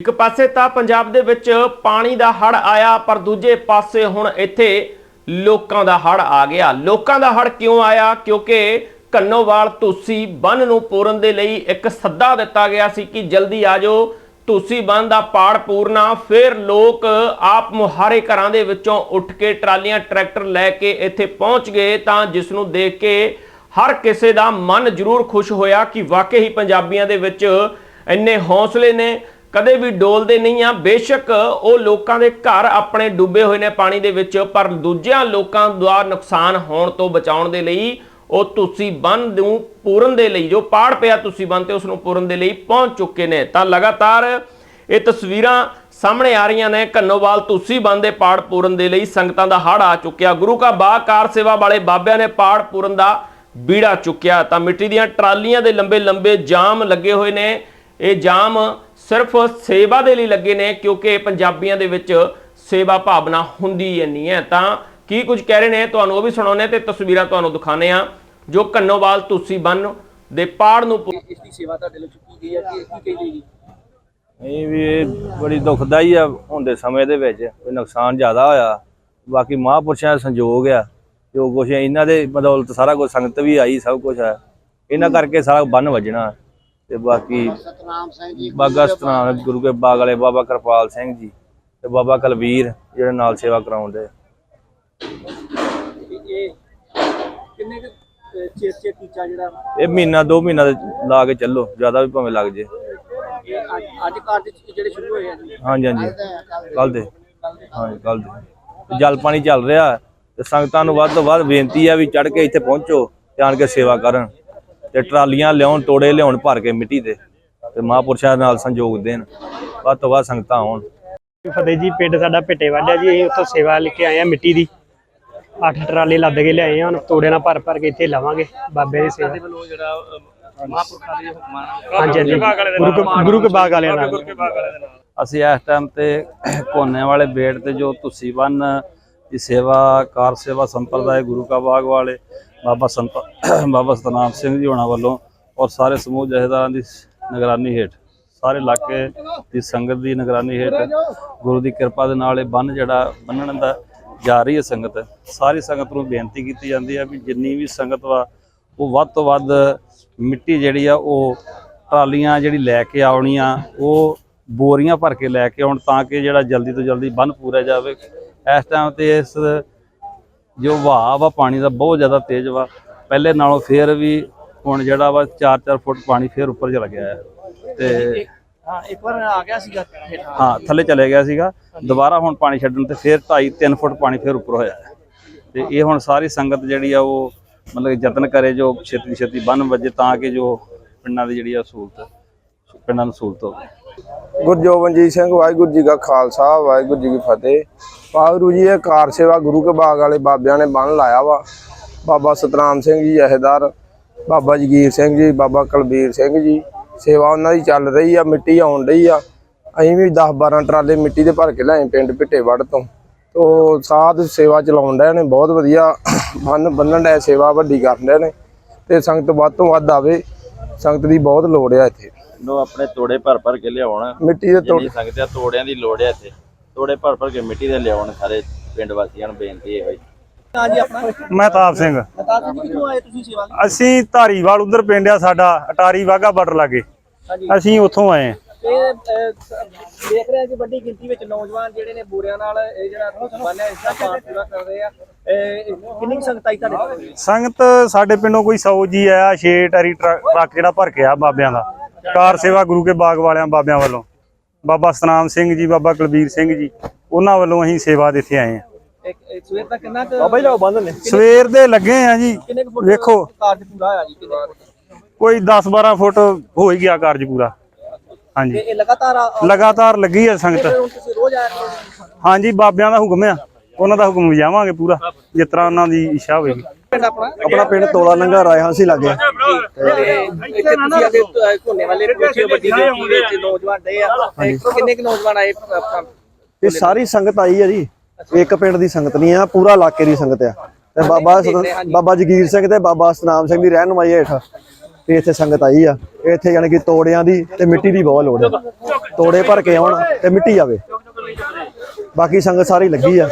ਇੱਕ ਪਾਸੇ ਤਾਂ ਪੰਜਾਬ ਦੇ ਵਿੱਚ ਪਾਣੀ ਦਾ ਹੜ ਆਇਆ, ਪਰ ਦੂਜੇ ਪਾਸੇ ਹੁਣ ਇੱਥੇ ਲੋਕਾਂ ਦਾ ਹੜ ਆ ਗਿਆ। ਲੋਕਾਂ ਦਾ ਹੜ ਕਿਉਂ ਆਇਆ? ਕਿਉਂਕਿ ਕੰਨੋਵਾਲ ਤੁਸੀ ਬੰਨ ਨੂੰ ਪੂਰਨ ਦੇ ਲਈ ਇੱਕ ਸੱਦਾ ਦਿੱਤਾ ਗਿਆ ਸੀ ਕਿ ਜਲਦੀ ਆ ਜਾਓ, ਤੁਸੀਂ ਬੰਨ ਦਾ ਪਾੜ ਪੂਰਨਾ। ਫਿਰ ਲੋਕ ਆਪ ਮੁਹਾਰੇ ਘਰਾਂ ਦੇ ਵਿੱਚੋਂ ਉੱਠ ਕੇ ਟਰਾਲੀਆਂ, ਟਰੈਕਟਰ ਲੈ ਕੇ ਇੱਥੇ ਪਹੁੰਚ ਗਏ ਤਾਂ ਜਿਸ ਨੂੰ ਦੇਖ ਕੇ ਹਰ ਕਿਸੇ ਦਾ ਮਨ ਜ਼ਰੂਰ ਖੁਸ਼ ਹੋਇਆ ਕਿ ਵਾਕਈ ਹੀ ਪੰਜਾਬੀਆਂ ਦੇ ਵਿੱਚ ਇੰਨੇ ਹੌਸਲੇ ਨੇ। ਕਦੇ ਵੀ ਡੋਲਦੇ ਨਹੀਂ ਆ। ਬੇਸ਼ੱਕ ਉਹ ਲੋਕਾਂ ਦੇ ਘਰ ਆਪਣੇ ਡੁੱਬੇ ਹੋਏ ਨੇ ਪਾਣੀ ਦੇ ਵਿੱਚ, ਪਰ ਦੂਜਿਆਂ ਲੋਕਾਂ ਦਾ ਨੁਕਸਾਨ ਹੋਣ ਤੋਂ ਬਚਾਉਣ ਦੇ ਲਈ ਉਹ ਤੁਸੀਂ ਬੰਨ ਨੂੰ ਪੂਰਨ ਦੇ ਲਈ। ਜੋ ਪਾੜ ਪਿਆ ਤੁਸੀਂ ਬੰਨ ਤੇ ਉਸ ਨੂੰ ਪੂਰਨ ਦੇ ਲਈ ਪਹੁੰਚ ਚੁੱਕੇ ਨੇ। ਤਾਂ ਲਗਾਤਾਰ ਇਹ ਤਸਵੀਰਾਂ ਸਾਹਮਣੇ ਆ ਰਹੀਆਂ ਨੇ। ਕੰਨੋਵਾਲ ਤੁਸੀਂ ਬੰਨ ਦੇ ਪਾੜ ਪੂਰਨ ਦੇ ਲਈ ਸੰਗਤਾਂ ਦਾ ਹੜ ਆ ਚੁੱਕਿਆ। ਗੁਰੂ ਕਾ ਬਾਗ ਸੇਵਾ ਵਾਲੇ ਬਾਬਿਆਂ ਨੇ ਪਾੜ ਪੂਰਨ ਦਾ ਬੀੜਾ ਚੁੱਕਿਆ। ਤਾਂ ਮਿੱਟੀ ਦੀਆਂ ਟਰਾਲੀਆਂ ਦੇ ਲੰਬੇ ਲੰਬੇ ਜਾਮ ਲੱਗੇ ਹੋਏ ਨੇ। ਇਹ ਜਾਮ ਸਿਰਫ ਸੇਵਾ ਦੇ ਲਈ ਲੱਗੇ ਨੇ ਕਿਉਂਕਿ ਪੰਜਾਬੀਆਂ ਦੇ ਵਿੱਚ ਸੇਵਾ ਭਾਵਨਾ ਹੁੰਦੀ ਇੰਨੀ ਹੈ। ਤਾਂ ਕੀ ਕੁਝ ਕਹਿ ਰਹੇ ਨੇ ਤੁਹਾਨੂੰ ਉਹ ਵੀ ਸੁਣਾਉਣੇ ਤੇ ਤਸਵੀਰਾਂ ਤੁਹਾਨੂੰ ਦਿਖਾਣੇ ਆ ਜੋ ਕੰਨੋਵਾਲ ਤੁਸੀਂ ਬੰਨ ਦੇ ਪਾੜ ਨੂੰ ਇਸ ਦੀ ਸੇਵਾ ਤੁਹਾਡੇ ਲਈ ਚੁੱਕੀ ਗਈ ਹੈ ਕਿ ਕੀ ਕਹੀ ਗਈ ਇਹ ਵੀ ਇਹ ਬੜੀ ਦੁਖਦਾਈ ਆ ਹੁੰਦੇ ਸਮੇਂ ਦੇ ਵਿੱਚ ਕੋਈ ਨੁਕਸਾਨ ਜ਼ਿਆਦਾ ਹੋਇਆ। ਬਾਕੀ ਮਹਾਂਪੁਰਸ਼ਾਂ ਦਾ ਸੰਯੋਗ ਆ ਜੋ ਕੁਛ ਇਹਨਾਂ ਦੇ ਬਦੌਲਤ ਸਾਰਾ ਕੁਝ ਸੰਗਤ ਵੀ ਆਈ ਸਭ ਕੁਝ ਹੈ ਇਹਨਾਂ ਕਰਕੇ ਸਾਰਾ ਬੰਨ ਵੱਜਣਾ। ਤੇ ਬਾਕੀ ਬਾਗਾ ਸਤਨਾਮ ਗੁਰੂ ਕੇ ਬਾਗ ਵਾਲੇ ਬਾਬਾ ਕਿਰਪਾਲ ਸਿੰਘ ਜੀ ਤੇ ਬਾਬਾ ਕਲਵੀਰ ਜਿਹੜੇ ਨਾਲ ਸੇਵਾ ਕਰਾਉਂਦੇ ਇਹ ਕਿੰਨੇ ਚਿਰ ਚਿਰ ਟੀਚਾ ਜਿਹੜਾ ਇਹ ਮਹੀਨਾ ਦੋ ਮਹੀਨਾ ਦੇ ਲਾ ਕੇ ਚੱਲੋ ਜ਼ਿਆਦਾ ਵੀ ਭਾਵੇਂ ਲੱਗ ਜੇ। ਇਹ ਅੱਜ ਅੱਜ ਕਾਰਜ ਜਿਹੜੇ ਸ਼ੁਰੂ ਹੋਏ ਆ ਜੀ? ਹਾਂਜੀ ਹਾਂਜੀ। ਕੱਲ ਦੇ ਹਾਂਜੀ ਕੱਲ ਦੇ। ਜਲ ਪਾਣੀ ਚੱਲ ਰਿਹਾ ਤੇ ਸੰਗਤਾਂ ਨੂੰ ਵੱਧ ਤੋਂ ਵੱਧ ਬੇਨਤੀ ਆ ਵੀ ਚੜ ਕੇ ਇੱਥੇ ਪਹੁੰਚੋ ਤੇ ਆਣ ਕੇ ਸੇਵਾ ਕਰਨ। ਤੇ ਟਰਾਲੀਆਂ ਲਿਆਉਣ ਤੋੜੇ ਲਿਆਉਣ ਭਰ ਕੇ ਮਿੱਟੀ ਦੇ ਤੇ ਮਹਾਂਪੁਰਸ਼ਾਂ ਨਾਲ ਸੰਯੋਗ ਦੇਣ। ਵੱਧ ਤੋਂ ਵੱਧ ਸੰਗਤਾਂ ਆਉਣ। ਫਤਿਹ ਜੀ ਪਿੰਡ ਸਾਡਾ ਭਿੱਟੇ ਵਾਲਿਆ ਜੀ ਅਸੀਂ ਉੱਥੋਂ ਸੇਵਾ ਲੈ ਕੇ ਆਏ ਆ ਮਿੱਟੀ ਦੀ। ਅੱਠ ਟਰਾਲੇ ਲੱਦ ਕੇ ਲਿਆਏ ਆ ਹੁਣ ਤੋੜੇ ਨਾਲ ਭਰ ਭਰ ਕੇ ਇੱਥੇ ਲਾਵਾਂਗੇ ਬਾਬੇ ਦੀ ਸੇਵਾ। ਮਹਾਂਪੁਰਖਾਂ ਦੇ ਹੁਕਮਾਂ ਨਾਲ ਹਾਂਜੀ। ਗੁਰੂ ਕੇ ਗੁਰੂ ਕੇ ਬਾਗ ਵਾਲਿਆਂ ਨਾਲ। ਅਸੀਂ ਇਸ ਟਾਈਮ ਤੇ ਕੋਨੇ ਵਾਲੇ ਬੇੜ ਤੇ ਜੋ ਤੁਸੀਂ ਬੰਨ ਦੀ ਸੇਵਾ ਕਾਰ ਸੇਵਾ ਸੰਪਰਦਾਇ ਗੁਰੂ ਕਾ ਬਾਗ ਵਾਲੇ ਬਾਬਾ ਸੰਤ ਬਾਬਾ ਸਤਨਾਮ ਸਿੰਘ ਜੀ ਹੋਣਾ ਵੱਲੋਂ ਔਰ ਸਾਰੇ ਸਮੂਹ ਜਥੇਦਾਰਾਂ ਦੀ ਨਿਗਰਾਨੀ ਹੇਠ, ਸਾਰੇ ਇਲਾਕੇ ਦੀ ਸੰਗਤ ਦੀ ਨਿਗਰਾਨੀ ਹੇਠ, ਗੁਰੂ ਦੀ ਕਿਰਪਾ ਦੇ ਨਾਲ ਇਹ ਬੰਨ ਜਿਹੜਾ ਬੰਨਣ ਦਾ ਜਾ ਰਹੀ ਹੈ ਸੰਗਤ, ਸਾਰੀ ਸੰਗਤ ਨੂੰ ਬੇਨਤੀ ਕੀਤੀ ਜਾਂਦੀ ਹੈ ਵੀ ਜਿੰਨੀ ਵੀ ਸੰਗਤ ਵਾ, ਉਹ ਵੱਧ ਤੋਂ ਵੱਧ ਮਿੱਟੀ ਜਿਹੜੀ ਆ, ਉਹ ਟਰਾਲੀਆਂ ਜਿਹੜੀ ਲੈ ਕੇ ਆਉਣੀਆਂ, ਉਹ ਬੋਰੀਆਂ ਭਰ ਕੇ ਲੈ ਕੇ ਆਉਣ ਤਾਂ ਕਿ ਜਿਹੜਾ ਜਲਦੀ ਤੋਂ ਜਲਦੀ ਬੰਨ ਪੂਰਾ ਜਾਵੇ। ਇਸ ਟਾਈਮ ਤੇ ਇਸ ਜੋ ਵਹਾਅ ਵਾ ਪਾਣੀ ਦਾ ਬਹੁਤ ਜ਼ਿਆਦਾ ਤੇਜ਼ ਵਾ। ਪਹਿਲੇ ਨਾਲੋਂ ਫੇਰ ਵੀ ਹੁਣ ਜਿਹੜਾ ਵਾ 4-4 ਫੁੱਟ ਪਾਣੀ ਫੇਰ ਉੱਪਰ ਚਲਾ ਗਿਆ ਹੈ। ਤੇ ਹਾਂ ਇੱਕ ਵਾਰ ਆ ਗਿਆ ਸੀਗਾ। ਹਾਂ ਥੱਲੇ ਚਲੇ ਗਿਆ ਸੀਗਾ। ਦੁਬਾਰਾ ਹੁਣ ਪਾਣੀ ਛੱਡਣ ਤੇ ਫੇਰ 2.5-3 ਫੁੱਟ ਪਾਣੀ ਫੇਰ ਉੱਪਰ ਹੋਇਆ ਹੈ। ਤੇ ਇਹ ਹੁਣ ਸਾਰੀ ਸੰਗਤ ਜਿਹੜੀ ਆ ਉਹ ਮਤਲਬ ਯਤਨ ਕਰੇ ਜੋ ਛੇਤੀ ਛੇਤੀ ਬੰਨ ਵੱਜੇ ਤਾਂ ਕਿ ਜੋ ਪਿੰਡਾਂ ਦੀ ਜਿਹੜੀ ਆ ਸਹੂਲਤ ਪਿੰਡਾਂ ਨੂੰ ਸਹੂਲਤ ਹੋਵੇ। ਗੁਰਜੋਬਨਜੀਤ ਸਿੰਘ, ਵਾਹਿਗੁਰੂ ਜੀ ਕਾ ਖਾਲਸਾ, ਵਾਹਿਗੁਰੂ ਜੀ ਕੀ ਫਤਿਹ। ਵਾਹਿਗੁਰੂ ਜੀ, ਇਹ ਕਾਰ ਸੇਵਾ ਗੁਰੂ ਕੇ ਬਾਗ ਵਾਲੇ ਬਾਬਿਆਂ ਨੇ ਬੰਨ ਲਾਇਆ ਵਾ। ਬਾਬਾ ਸਤਨਾਮ ਸਿੰਘ ਜੀ ਅਹਿਦਾਰ, ਬਾਬਾ ਜਗੀਰ ਸਿੰਘ ਜੀ, ਬਾਬਾ ਕੁਲਬੀਰ ਸਿੰਘ ਜੀ। ਸੇਵਾ ਉਹਨਾਂ ਦੀ ਚੱਲ ਰਹੀ ਆ, ਮਿੱਟੀ ਆਉਣ ਰਹੀ ਆ। ਅਸੀਂ ਵੀ 10 12 ਟਰਾਲੇ ਮਿੱਟੀ ਦੇ ਭਰ ਕੇ ਲਿਆਏ ਪਿੰਡ ਪਿੱਟੇਵੜ ਤੋਂ। ਤੋ ਸਾਧ ਸੇਵਾ ਚਲਾਉਣ ਡਏ ਨੇ, ਬਹੁਤ ਵਧੀਆ। ਬੰਨ ਬੰਨਣ ਡਏ, ਸੇਵਾ ਵੱਡੀ ਕਰਨ ਡਏ ਨੇ। ਤੇ ਸੰਗਤ ਵੱਧ ਤੋਂ ਵੱਧ ਆਵੇ। ਸੰਗਤ ਦੀ ਬਹੁਤ ਲੋੜ ਆ ਇੱਥੇ। ਨੂੰ ਆਪਣੇ ਤੋੜੇ ਭਰ ਭਰ ਕੇ ਲਿਆਉਣ। ਮਿੱਟੀ ਦੇ ਤੋੜ ਸੰਗਤ ਆ ਤੋੜਿਆਂ ਦੀ ਲੋੜ ਹੈ ਇੱਥੇ। ਤੋੜੇ ਭਰ ਭਰ ਕੇ ਮਿੱਟੀ ਦੇ ਲਿਆਉਣ ਸਾਰੇ ਪਿੰਡ ਵਾਸੀਆਂ ਨੂੰ ਬੇਨਤੀ ਹਾਂ ਜੀ। ਆਪਣਾ? ਮਹਿਤਾਬ ਸਿੰਘ। ਅਸੀਂ ਧਾਰੀਵਾਲ ਉਧਰ ਪਿੰਡ ਆ ਸਾਡਾ ਅਟਾਰੀ ਵਾਗਾ ਬਾਰਡਰ ਲਾਗੇ। ਅਸੀਂ ਉੱਥੋਂ ਆਏ ਆ ਦੇਖ ਰਹੇ ਕਿ ਵੱਡੀ ਗਿਣਤੀ ਵਿੱਚ ਨੌਜਵਾਨ ਜਿਹੜੇ ਨੇ ਬੋਰਿਆਂ ਨਾਲ ਇਹ ਜਿਹੜਾ ਬੰਨ ਹੈ ਇਸ ਦਾ ਪਾਠ ਪੂਰਾ ਕਰ ਰਹੇ ਆ। ਇਹ ਕਿੰਨੀ ਸੰਗਤ ਆਈ ਤੁਹਾਡੇ ਸੰਗਤ ਸਾਡੇ ਪਿੰਡੋਂ ਕੋਈ 100 ਜੀ ਆਇਆ 6 ਟਰੀ ਟਰੱਕ ਜਿਹੜਾ ਭਰ ਕੇ ਆ ਬਾਬਿਆਂ ਦਾ। ਕਾਰ ਸੇਵਾ ਗੁਰੂ ਕੇ ਬਾਗ ਵਾਲਿਆਂ ਬਾਬਿਆਂ ਵੱਲੋਂ। ਬਾਬਾ ਸਤਨਾਮ ਸਿੰਘ ਜੀ ਬਾਬਾ ਕੁਲਬੀਰ ਸਿੰਘ ਜੀ ਉਹਨਾਂ ਵੱਲੋਂ ਅਸੀਂ ਸੇਵਾ ਦੇ ਇੱਥੇ ਆਏ ਆ ਸਵੇਰ ਤੱਕ ਕਿੰਨਾ ਕੁ ਬਾਬਾ ਜੀ ਬੰਦ ਨੇ। ਸਵੇਰ ਦੇ ਲੱਗੇ ਆ ਜੀ। ਵੇਖੋ। ਕਾਰਜ ਪੂਰਾ ਹੋਇਆ ਜੀ ਕਿੰਨੇ ਕੁ ਫੁੱਟ? ਕੋਈ 10 12 ਫੁੱਟ ਹੋ ਹੀ ਗਿਆ ਕਾਰਜ ਪੂਰਾ। ਤੇ ਹਾਂਜੀ ਇਹ ਲਗਾਤਾਰ ਲੱਗੀ ਆ ਸੰਗਤ। ਹਾਂਜੀ ਬਾਬਿਆਂ ਦਾ ਹੁਕਮ ਆ। ਉਹਨਾਂ ਦਾ ਹੁਕਮ ਵਜਾਵਾਂਗੇ ਪੂਰਾ ਜਿਸ ਤਰ੍ਹਾਂ ਉਹਨਾਂ ਦੀ ਇੱਛਾ ਹੋਵੇਗੀ ਪਿੰਡ ਆਪਣਾ? ਆਪਣਾ ਪਿੰਡ ਤੋਲਾ ਲੰਗਾ ਰਾਏ ਹਾਂਸੀ ਲੱਗੇ ਤੇ ਇੱਥੇ ਤੁਸੀਂ ਅੱਗੇ ਘੋਨੇ ਵਾਲੇ ਪਹੁੰਚੇ ਹੋ ਵੱਡੀ ਗਿਣਤੀ ਵਿੱਚ ਨੌਜਵਾਨ ਦੇ ਆ? ਤੇ ਕਿੰਨੇ ਕੁ ਨੌਜਵਾਨ ਆਏ ਆਪਣਾ? ਇਹ ਸਾਰੀ ਸੰਗਤ ਆਈ ਹੈ ਜੀ। ਇੱਕ ਪਿੰਡ ਦੀ ਸੰਗਤ ਨਹੀਂ ਆ ਪੂਰਾ ਇਲਾਕੇ ਦੀ ਸੰਗਤ ਆ। ਤੇ ਬਾਬਾ ਬਾਬਾ ਜਗੀਰ ਸਿੰਘ ਤੇ ਬਾਬਾ ਸਤਨਾਮ ਸਿੰਘ ਦੀ ਰਹਿਨੁਮਾਈ ਹੇਠ ਵੀ ਇੱਥੇ ਸੰਗਤ ਆਈ ਆ। ਇੱਥੇ ਯਾਨੀ ਕਿ ਤੋੜਿਆਂ ਦੀ ਤੇ ਮਿੱਟੀ ਦੀ ਬਹੁਤ ਲੋੜ ਹੈ ਤੋੜੇ ਭਰ ਕੇ ਆਉਣ ਤੇ ਮਿੱਟੀ ਆਵੇ। ਬਾਕੀ ਸੰਗਤ ਸਾਰੀ ਲੱਗੀ ਆ।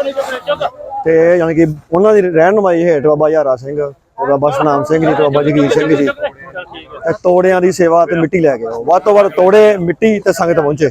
ਤੇ ਯਾਨੀ ਕਿ ਉਹਨਾਂ ਦੀ ਰਹਿਨਮਾਈ ਹੇਠ ਬਾਬਾ ਯਾਰਾ ਸਿੰਘ, ਬਾਬਾ ਸਨਾਮ ਸਿੰਘ ਜੀ ਤੇ ਬਾਬਾ ਜਗੀਰ ਸਿੰਘ ਜੀ ਤੇ ਤੋੜਿਆਂ ਦੀ ਸੇਵਾ ਤੇ ਮਿੱਟੀ ਲੈ ਕੇ ਆਓ। ਵੱਧ ਤੋਂ ਵੱਧ ਤੋੜੇ ਮਿੱਟੀ ਤੇ ਸੰਗਤ ਪਹੁੰਚੇ।